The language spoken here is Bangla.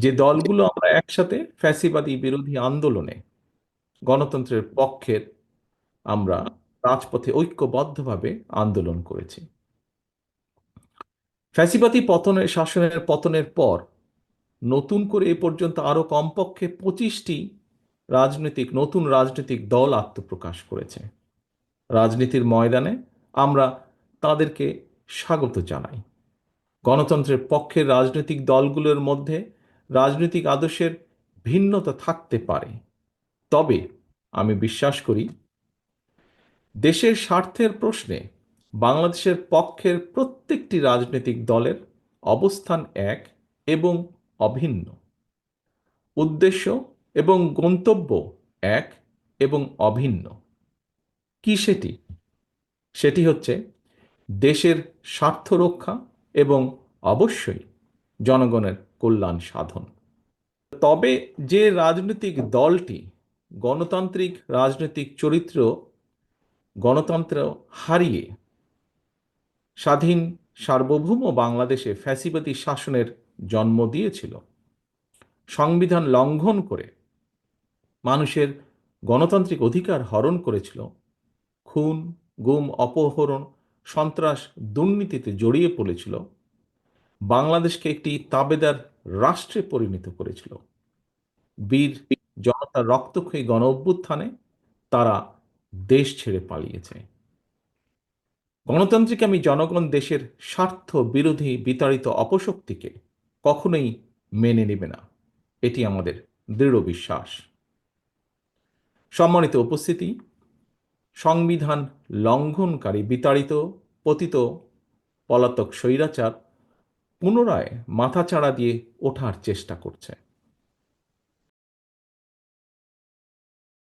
যে দলগুলো আমরা একসাথে ফ্যাসিবাদী বিরোধী আন্দোলনে গণতন্ত্রের পক্ষের আমরা রাজপথে ঐক্যবদ্ধভাবে আন্দোলন করেছি। ফ্যাসিবাদী পতনের শাসনের পতনের পর নতুন করে এ পর্যন্ত আরও কমপক্ষে পঁচিশটি রাজনৈতিক, নতুন রাজনৈতিক দল আত্মপ্রকাশ করেছে। রাজনীতির ময়দানে আমরা তাদেরকে স্বাগত জানাই। গণতন্ত্রের পক্ষের রাজনৈতিক দলগুলোর মধ্যে রাজনৈতিক আদর্শের ভিন্নতা থাকতে পারে। তবে আমি বিশ্বাস করি, দেশের স্বার্থের প্রশ্নে বাংলাদেশের পক্ষের প্রত্যেকটি রাজনৈতিক দলের অবস্থান এক এবং অভিন্ন। উদ্দেশ্য এবং গন্তব্য এক এবং অভিন্ন। কি সেটি? সেটি হচ্ছে দেশের স্বার্থ রক্ষা এবং অবশ্যই জনগণের কল্যাণ সাধন। তবে যে রাজনৈতিক দলটি গণতান্ত্রিক রাজনৈতিক চরিত্র, গণতন্ত্র হারিয়ে স্বাধীন সার্বভৌম বাংলাদেশে ফ্যাসিবাদী শাসনের জন্ম দিয়েছিল, সংবিধান লঙ্ঘন করে মানুষের গণতান্ত্রিক অধিকার হরণ করেছিল, খুন, গুম, অপহরণ, সন্ত্রাস, দুর্নীতিতে জড়িয়ে পড়েছিল বাংলাদেশকে একটি তাবেদার রাষ্ট্রে পরিণত করেছিল। বীর জনতার রক্তক্ষয়ী গণ অভ্যুত্থানে তারা দেশ ছেড়ে পালিয়েছে। গণতান্ত্রিক আমি জনগণ দেশের স্বার্থ বিরোধী বিতাড়িত অপশক্তিকে কখনোই মেনে নেবে না। এটি আমাদের দৃঢ় বিশ্বাস। সম্মানিত উপস্থিতি, সংবিধান লঙ্ঘনকারী বিতাড়িত, পতিত, পলাতক স্বৈরাচার পুনরায় মাথাচাড়া দিয়ে ওঠার চেষ্টা করছে।